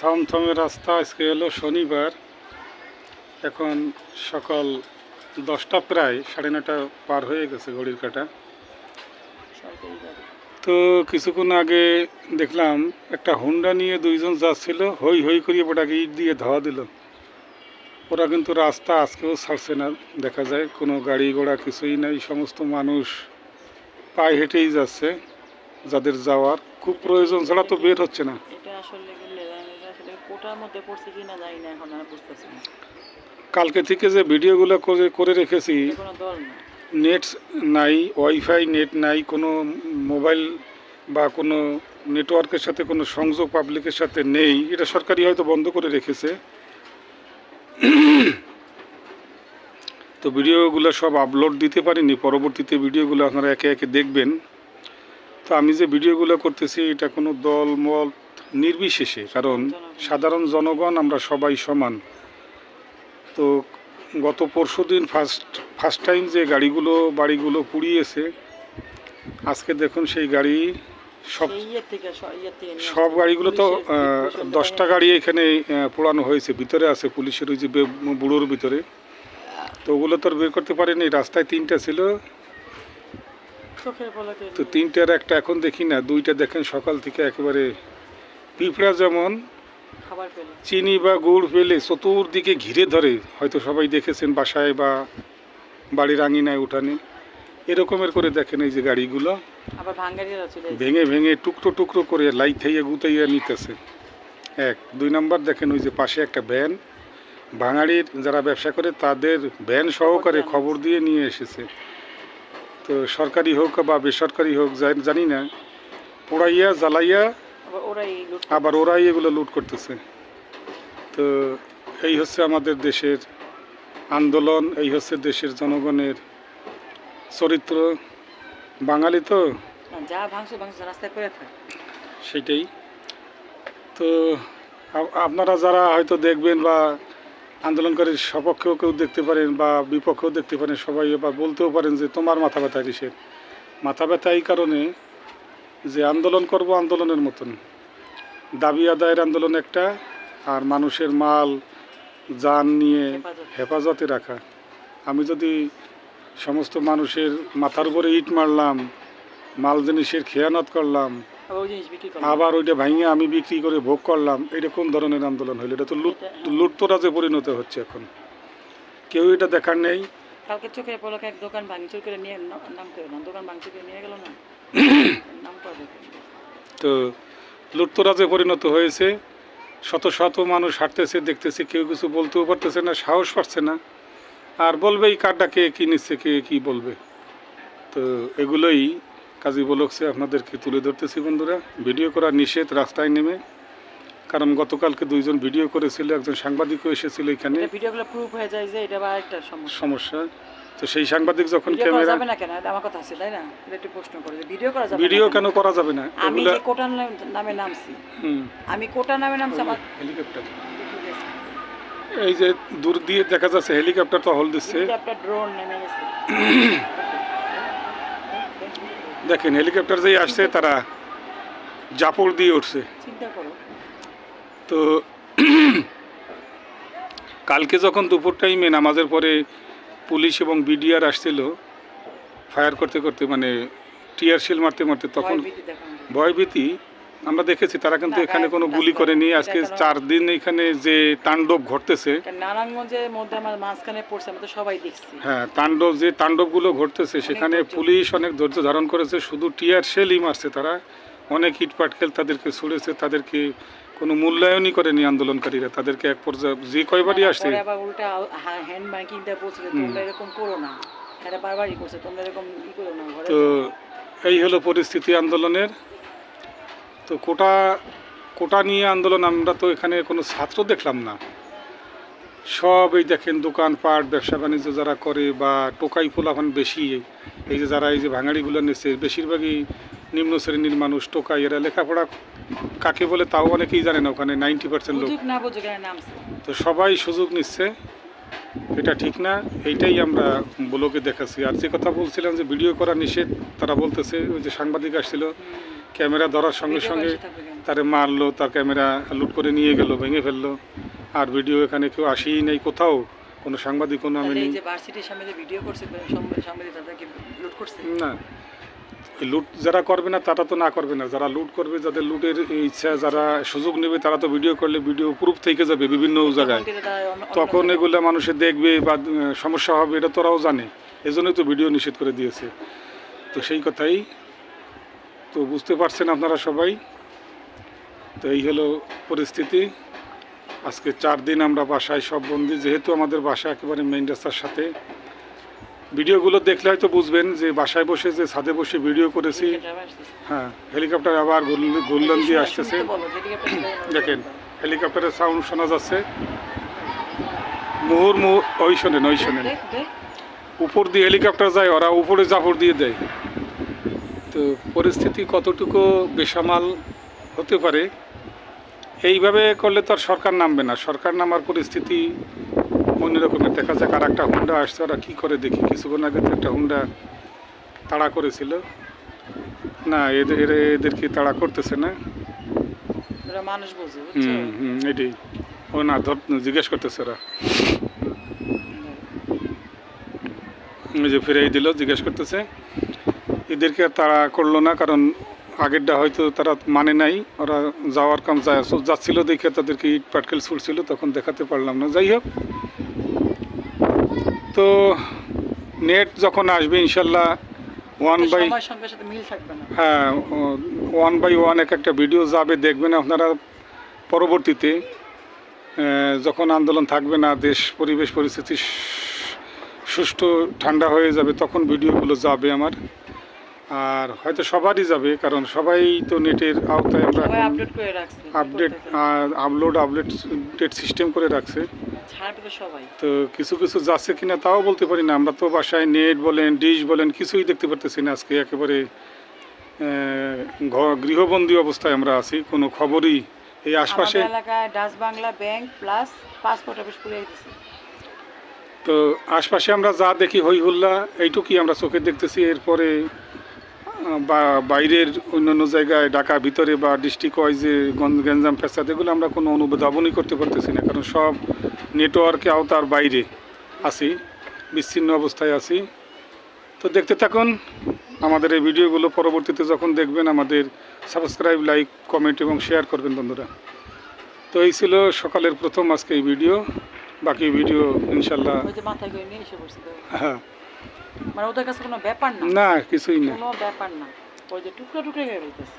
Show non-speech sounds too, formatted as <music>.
থমথমে রাস্তা, আজকে এলো শনিবার। এখন সকাল দশটা প্রায়, সাড়ে নটা পার হয়ে গেছে ঘড়ির কাটা। তো কিছুক্ষণ আগে দেখলাম একটা হুন্ডা নিয়ে দুইজন যাচ্ছিল হই হই করিয়ে ওটাকে ইট দিয়ে ধাওয়া দিল। ওরা কিন্তু রাস্তা আজকেও ছাড়ছে না, দেখা যায়। কোনো গাড়ি ঘোড়া কিছুই নাই, সমস্ত মানুষ পায়ে হেঁটেই যাচ্ছে। যাদের যাওয়ার খুব প্রয়োজন ছাড়া তো বের হচ্ছে না। কালকে থেকে যে ভিডিওগুলো করে করে রেখেছি নেট নাই ওয়াইফাই নেট নাই কোনো মোবাইল বা কোনো নেটওয়ার্কের সাথে কোনো সংযোগ পাবলিকের সাথে নেই এটা সরকারি হয়তো বন্ধ করে রেখেছে। তো ভিডিওগুলো সব আপলোড দিতে পারিনি পরবর্তীতে ভিডিওগুলো আপনারা একে একে দেখবেন। তো আমি যে ভিডিওগুলো করতেছি এটা কোনো দল মত নির্বিশেষে কারণ সাধারণ জনগণ আমরা সবাই সমান। তো গত পরশু দিন ফার্স্ট ফার্স্ট টাইম যে গাড়িগুলো বাড়িগুলো পুড়িয়েছে আজকে দেখুন সেই গাড়ি সব থেকে নিয়ে সব গাড়িগুলো তো দশটা গাড়ি এখানে পোড়ানো হয়েছে ভিতরে আছে পুলিশের ওই যে বুড়োর ভিতরে। তো ওগুলো তো আর বের করতে পারেনি রাস্তায় তিনটা ছিল। তো তিনটার একটা এখন দেখি না দুইটা দেখেন সকাল থেকে একেবারে পিঁপড়া যেমন খাবার পেল। চিনি বা গুড় পেলে চতুর্দিকে ঘিরে ধরে হয়তো সবাই দেখেছেন বাসায় বা বাড়ির আঙিনায় উঠানে। এরকমের করে দেখেন এই যে গাড়িগুলো। আবার। ভেঙে ভেঙে টুকরো টুকরো করে লাই থাইয়া গুতাইয়া নিতেছে। এক। দুই নাম্বার দেখেন ওই যে পাশে একটা ভ্যান। বাঙালির যারা ব্যবসা করে তাদের ভ্যান সহকারে খবর দিয়ে নিয়ে এসেছে। তো সরকারি হোক বা বেসরকারি হোক জানি না। পোড়াইয়া জ্বালাইয়া আবার ওরাই আবার ওরাই এগুলো লুট করতেছে। তো এই হচ্ছে আমাদের দেশের আন্দোলন এই হচ্ছে দেশের জনগণের চরিত্র। বাঙালি তো? না, যা ভাঙছে ভাঙছে রাস্তায় পড়ে থাক। সেটাই। তো আপনারা যারা হয়তো দেখবেন বা আন্দোলনকারীর সপক্ষেও কেউ দেখতে পারেন বা বিপক্ষেও দেখতে পারেন সবাই বা বলতেও পারেন যে তোমার মাথা ব্যথা কিসের? মাথা ব্যথা এই কারণে যে আন্দোলন করব আন্দোলনের মতন। দাবি আদায়ের আন্দোলন একটা আর মানুষের মাল যান নিয়ে হেফাজতে। রাখা। আমি যদি সমস্ত মানুষের মাথার উপরে ইট মারলাম মাল জিনিসের খেয়ানত করলাম আবার ওইটা ভাঙে আমি বিক্রি করে ভোগ করলাম। এটা কোন ধরনের আন্দোলন হইল এটা তো। লুটতরাজে পরিণত হচ্ছে এখন। কেউ এটা দেখার নেই। কালকে চোখের পলকে এক দোকান ভাঙচুর করে নিয়ে নাম করে না। দোকান ভাঙচুর করে নিয়ে গেল না? <coughs> নাম তো লুটতরাজে পরিণত হয়েছে শত শত মানুষ হাঁটতেছে দেখতেছে কেউ কিছু বলতেও পারতেছে না সাহস পাচ্ছে না। আর বলবেই কারটা কে কী নিচ্ছে কে কী বলবে? তো এগুলোই কাজী বলকছে আপনাদেরকে তুলে ধরতেছি বন্ধুরা। ভিডিও করা নিষেধ রাস্তায় নেমে। কারণ গতকালকে দুইজন ভিডিও করেছিল একজন সাংবাদিকও এসেছিল এখানে। ভিডিওগুলো প্রুফ হয়ে যায় যে এটা একটা সমস্যা। সমস্যা। তো সেই সাংবাদিক যখন ক্যামেরা যাবে না কেন? আমার কথা আছে তাই না? এটা একটু প্রশ্ন করে ভিডিও করা যাবে না ভিডিও কেন? করা যাবে না? আমি যে কোটার নামে নামছি। আমি কোটা নামে নামছি আমার হেলিকপ্টার এই যে দূর দিয়ে দেখা যাচ্ছে হেলিকপ্টার তো হল দিচ্ছে। আপনার ড্রোন নেমে গেছে। <coughs> দেখেন হেলিকপ্টার যেই আসছে তারা জাপড় দিয়ে উঠছে। তো কালকে যখন দুপুর টাইমে নামাজের পরে পুলিশ এবং বিডিআর আসছিল ফায়ার করতে করতে মানে টিয়ার শিল মারতে মারতে তখন ভয়ভীতি আমরা দেখেছি তারা কিন্তু এখানে কোনো গুলি করেনি আজকে চার দিন এখানে যে তাণ্ডব ঘটতেছে। নারায়ণগঞ্জের মধ্যে আমার মাঝখানে পড়ছে আমরা তো সবাই দেখছি। হ্যাঁ তাণ্ডব যে তাণ্ডবগুলো ঘটতেছে সেখানে পুলিশ অনেক ধৈর্য ধারণ করেছে শুধু টিয়ার শেলই মারছে তারা। অনেক ইট পাটকেল তাদেরকে ছুড়েছে তাদেরকে কোনো মূল্যায়নই করেনি আন্দোলনকারীরা তাদেরকে এক পর্যায়ে যে কয়বারই আসছে। আবার উল্টা হ্যান্ড ব্যাংকিং দিয়ে বলছে তোমরা এরকম করো না। এটা বারবারই করছে তোমরা এরকম ই করো না তো এই হলো পরিস্থিতি আন্দোলনের। তো কোটা কোটা নিয়ে আন্দোলন আমরা তো এখানে কোনো ছাত্র দেখলাম না। সব এই দেখেন দোকানপাট ব্যবসা বাণিজ্য যারা করে বা টোকাই ফোলাফান বেশি এই যে যারা এই যে ভাঙাড়িগুলো নিচ্ছে বেশিরভাগই নিম্ন শ্রেণির মানুষ টোকাই এরা লেখাপড়া কাকে বলে তাও অনেকেই জানে না ওখানে নাইনটি পার্সেন্ট লোক। তো সবাই সুযোগ নিচ্ছে এটা ঠিক না এইটাই আমরা ব্লগে দেখাচ্ছি। আর যে কথা বলছিলাম যে ভিডিও করা নিষেধ তারা বলতেছে ওই যে সাংবাদিক আসছিল ক্যামেরা ধরার সঙ্গে সঙ্গে তারে মারলো তার ক্যামেরা লুট করে নিয়ে গেল ভেঙে ফেলল। আর ভিডিও এখানে কেউ আসেই নেই কোথাও। কোনো সাংবাদিক কোনো আমি নেই না। এই লুট যারা করবে না তারা তো না করবে না। যারা লুট করবে যাদের লুটের ইচ্ছা যারা সুযোগ নেবে তারা তো ভিডিও করলে ভিডিও প্রুফ থেকে যাবে বিভিন্ন জায়গায়। তখন এগুলো মানুষে দেখবে বা সমস্যা হবে এটা তোরাও জানে। এজন্যই তো ভিডিও নিষেধ করে দিয়েছে। তো সেই কথাই তো বুঝতে পারছেন আপনারা সবাই। তো এই হলো পরিস্থিতি। আজকে চার দিন আমরা বাসায় সব বন্দি, যেহেতু আমাদের বাসা একেবারে মেইন রাস্তার সাথে। ভিডিওগুলো দেখলে হয়তো বুঝবেন যে বাসায় বসে যে ছাদে বসে ভিডিও করেছি। হ্যাঁ হেলিকপ্টার আবার গোল্ডন দিয়ে আসতেছে। দেখেন, হেলিকপ্টারের সাউন্ড শোনা যাচ্ছে। মুহুর মুহুর, ওই শোনেন ওই শোনেন। উপর দিয়ে হেলিকপ্টার যায়, ওরা উপরে জাফর দিয়ে দেয়। তো পরিস্থিতি কতটুকু বেসামাল হতে পারে এইভাবে করলে তো আর সরকার নামবে না। সরকার নামার পরিস্থিতি অন্য রকমের। দেখা যাক আর একটা হুন্ডা আসছে ওরা কী করে দেখি। কিছুক্ষণ আগে তো একটা হুন্ডা তাড়া করেছিল। না এদের এরা- এদেরকে তাড়া করতেছে না? মানুষ বুঝছ? হুম হুম এটাই। ও না ধর জিজ্ঞেস করতেছে ওরা। যে ফিরাই দিল জিজ্ঞেস করতেছে। এদেরকে তারা করল না কারণ আগেরটা হয়তো তারা মানে নাই। ওরা যাওয়ার কাম যায় যাচ্ছিল দেখে তাদেরকে ইট পাটকেল ছুটছিল তখন দেখাতে পারলাম না। যাই হোক। তো নেট যখন আসবে ইনশাল্লাহ ওয়ান বাই হ্যাঁ ওয়ান বাই ওয়ান এক একটা ভিডিও যাবে দেখবেন আপনারা পরবর্তীতে। যখন আন্দোলন থাকবে না দেশ পরিবেশ পরিস্থিতি সুষ্ঠু ঠান্ডা হয়ে যাবে তখন ভিডিওগুলো যাবে আমার। আর হয়তো সবারই যাবে কারণ সবাই তো নেটের আওতায় আমরা আপডেট। আপলোড আপডেট সিস্টেম করে রাখছে। তো সবাই। তো কিছু কিছু যাচ্ছে কিনা তাও বলতে পারি না আমরা তো বাসায় নেট বলেন ডিশ বলেন কিছুই দেখতে পারতেছি না আজকে একেবারে গৃহবন্দী অবস্থায় আমরা আছি কোনো খবরই এই আশপাশে। Dutch Bangla bank plus passport office পুড়িয়ে তো আশপাশে আমরা যা দেখি হই হুল্লা এইটুকুই আমরা চোখে দেখতেছি এরপরে বাইরের অন্যান্য জায়গায় ঢাকা ভিতরে বা ডিস্ট্রিক্ট ওয়াইজে গঞ্জাম ফেসাদ এগুলো আমরা কোনো অনুধাবনই করতে পারতেছি না। কারণ সব নেটওয়ার্কে আওতার বাইরে আছি বিচ্ছিন্ন অবস্থায় আছি। তো দেখতে থাকুন আমাদের এই ভিডিওগুলো পরবর্তীতে যখন দেখবেন আমাদের সাবস্ক্রাইব লাইক কমেন্ট এবং শেয়ার করবেন বন্ধুরা। তো এই ছিল সকালের প্রথম আজকে এই ভিডিও। বাকি ভিডিও ইনশাল্লাহ। হ্যাঁ। মানে ওদের কাছে কোনো ব্যাপার না। না কিছুই না। কোনো ব্যাপার না। ওই যে টুকরো টুকরো হয়ে রইতেছে